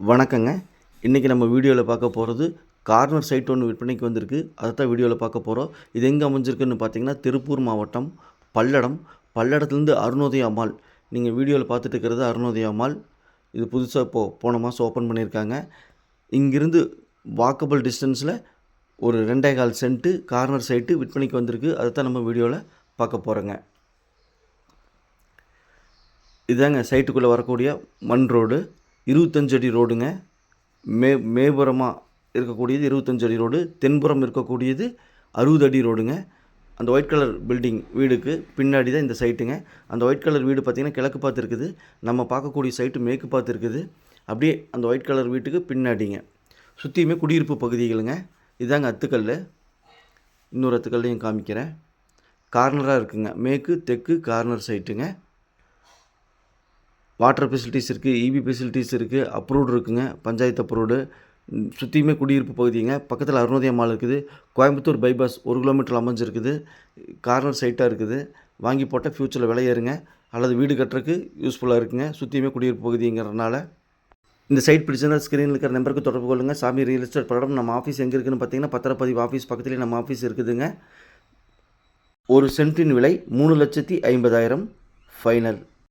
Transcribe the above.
வணக்கங்க. இன்றைக்கி நம்ம வீடியோவில் பார்க்க போகிறது கார்னர் சைட் ஒன்று விற்பனைக்கு வந்திருக்கு. அதை தான் வீடியோவில் பார்க்க போகிறோம் இது எங்கே அமைஞ்சிருக்குன்னு பார்த்தீங்கன்னா திருப்பூர் மாவட்டம் பல்லடம். பல்லடத்துலேருந்து அருணோதய அம்மாள் நீங்கள் வீடியோவில் பார்த்துட்டு இருக்கிறது அருணோதய அம்மாள் இது புதுசாக போ போன மாதம் ஓப்பன் பண்ணியிருக்காங்க. இங்கிருந்து வாக்கபிள் டிஸ்டன்ஸில் ஒரு ரெண்டே கால் சென்ட்டு கார்னர் சைட்டு விற்பனைக்கு வந்திருக்கு. அதை தான் நம்ம வீடியோவில் பார்க்க போகிறோங்க இதாங்க சைட்டுக்குள்ளே வரக்கூடிய மண் ரோடு. இருபத்தஞ்சு அடி ரோடுங்க. மே மேபுறமாக இருக்கக்கூடியது இருபத்தஞ்சடி அடி ரோடு தென்புறம் இருக்கக்கூடியது அறுபது அடி ரோடுங்க. அந்த ஒயிட் கலர் பில்டிங் வீடுக்கு பின்னாடி தான் இந்த சைட்டுங்க. அந்த ஒயிட் கலர் வீடு பார்த்திங்கன்னா கிழக்கு பார்த்து இருக்குது. நம்ம பார்க்கக்கூடிய சைட்டு மேற்கு பார்த்து இருக்குது. அப்படியே அந்த ஒயிட் கலர் வீட்டுக்கு பின்னாடிங்க. சுற்றியுமே குடியிருப்பு பகுதிகளுங்க. இதாங்க அத்துக்கல் இன்னொரு அத்துக்கல்லையும் காமிக்கிறேன். கார்னராக இருக்குங்க. மேற்கு தெற்கு கார்னர் சைட்டுங்க. வாட்டர் ஃபெசிலிட்டிஸ் இருக்குது இபி ஃபெசிலிட்டிஸ் இருக்குது அப்ரூவ்டு இருக்குங்க பஞ்சாயத்து அப்ரூவ்டு. சுற்றியுமே குடியிருப்பு பகுதிங்க. பக்கத்தில் அருணோதய மால் இருக்குது. கோயம்புத்தூர் பைபாஸ் ஒரு கிலோமீட்டர் அமைஞ்சிருக்குது. கார்னர் சைட்டாக இருக்குது. வாங்கி போட்டால் ஃப்யூச்சரில் விலையேறுங்க அல்லது வீடு கட்டுறதுக்கு யூஸ்ஃபுல்லாக இருக்குங்க. சுற்றியுமே குடியிருப்பு பகுதிங்கிறதுனால இந்த சைட் பிடிச்சிருந்தா ஸ்க்ரீனில் இருக்கிற நம்பருக்கு தொடர்பு கொள்ளுங்கள் சாமி ரியல் எஸ்டேட் படம் நம்ம ஆஃபீஸ் எங்கே இருக்குன்னு பார்த்தீங்கன்னா பத்திரப்பதிவு ஆஃபீஸ் பக்கத்துலேயே நம்ம ஆஃபீஸ் இருக்குதுங்க. ஒரு சென்ட்டின் விலை மூணு லட்சத்தி ஐம்பதாயிரம் ஃபைனல்